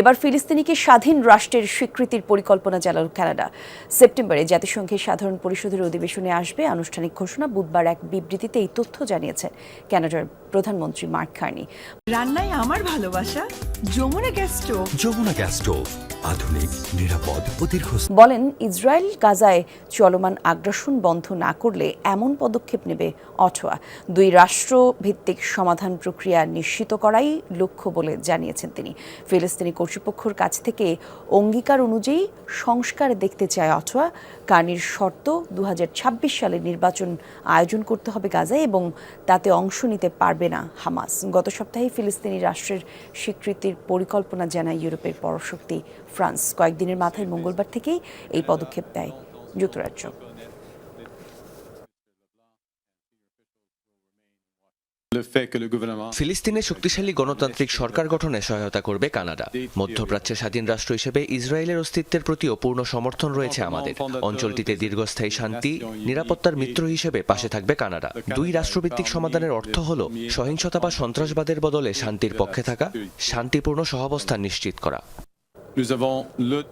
এবার ফিলিস্তিনিকে স্বাধীন রাষ্ট্রের স্বীকৃতির পরিকল্পনা চালাল কানাডা। সেপ্টেম্বরে জাতিসংঘের সাধারণ পরিষদের অধিবেশনে আসবে আনুষ্ঠানিক ঘোষণা বুধবার এক বিবৃতিতে এই তথ্য জানিয়েছেন কানাডার প্রধানমন্ত্রী মার্ক খার্নি রান্নায় আমার ভালোবাসা Jamuna gas stove. Jamuna gas stove. আধুনিক, নিরাপদ ও দীর্ঘস্থায়ী। বলেন, ইসরায়েল গাজায় চলমান আগ্রাসন বন্ধ না করলে এমন পদক্ষেপ নেবে অটোয়া দুই রাষ্ট্র ভিত্তিক সমাধান প্রক্রিয়া নিশ্চিত করাই লক্ষ্য বলে জানিয়েছেন তিনি। ফিলিস্তিনি কর্তৃপক্ষের কাছ থেকে অঙ্গীকার অনুযায়ী সংস্কার দেখতে চায় অটোয়া কার্নির শর্ত দু হাজার ছাব্বিশ সালে নির্বাচন আয়োজন করতে হবে গাজায় এবং তাতে অংশ নিতে পারবে না হামাস। গত সপ্তাহে ফিলিস্তিনি রাষ্ট্রের স্বীকৃতির পরিকল্পনা জানায় ইউরোপের পরশক্তি ফ্রান্স কয়েকদিনের মাথায় মঙ্গলবার থেকেই এই পদক্ষেপ দেয় যুক্তরাজ্য। ফিলিস্তিনে শক্তিশালী গণতান্ত্রিক সরকার গঠনে সহায়তা করবে কানাডা। মধ্যপ্রাচ্যের স্বাধীন রাষ্ট্র হিসেবে ইসরায়েলের অস্তিত্বের প্রতিও পূর্ণ সমর্থন রয়েছে আমাদের। অঞ্চলটিতে দীর্ঘস্থায়ী শান্তি নিরাপত্তার মিত্র হিসেবে পাশে থাকবে কানাডা। দুই রাষ্ট্রভিত্তিক সমাধানের অর্থ হল সহিংসতা বা সন্ত্রাসবাদের বদলে শান্তির পক্ষে থাকা শান্তিপূর্ণ সহাবস্থান নিশ্চিত করা। Nous avons le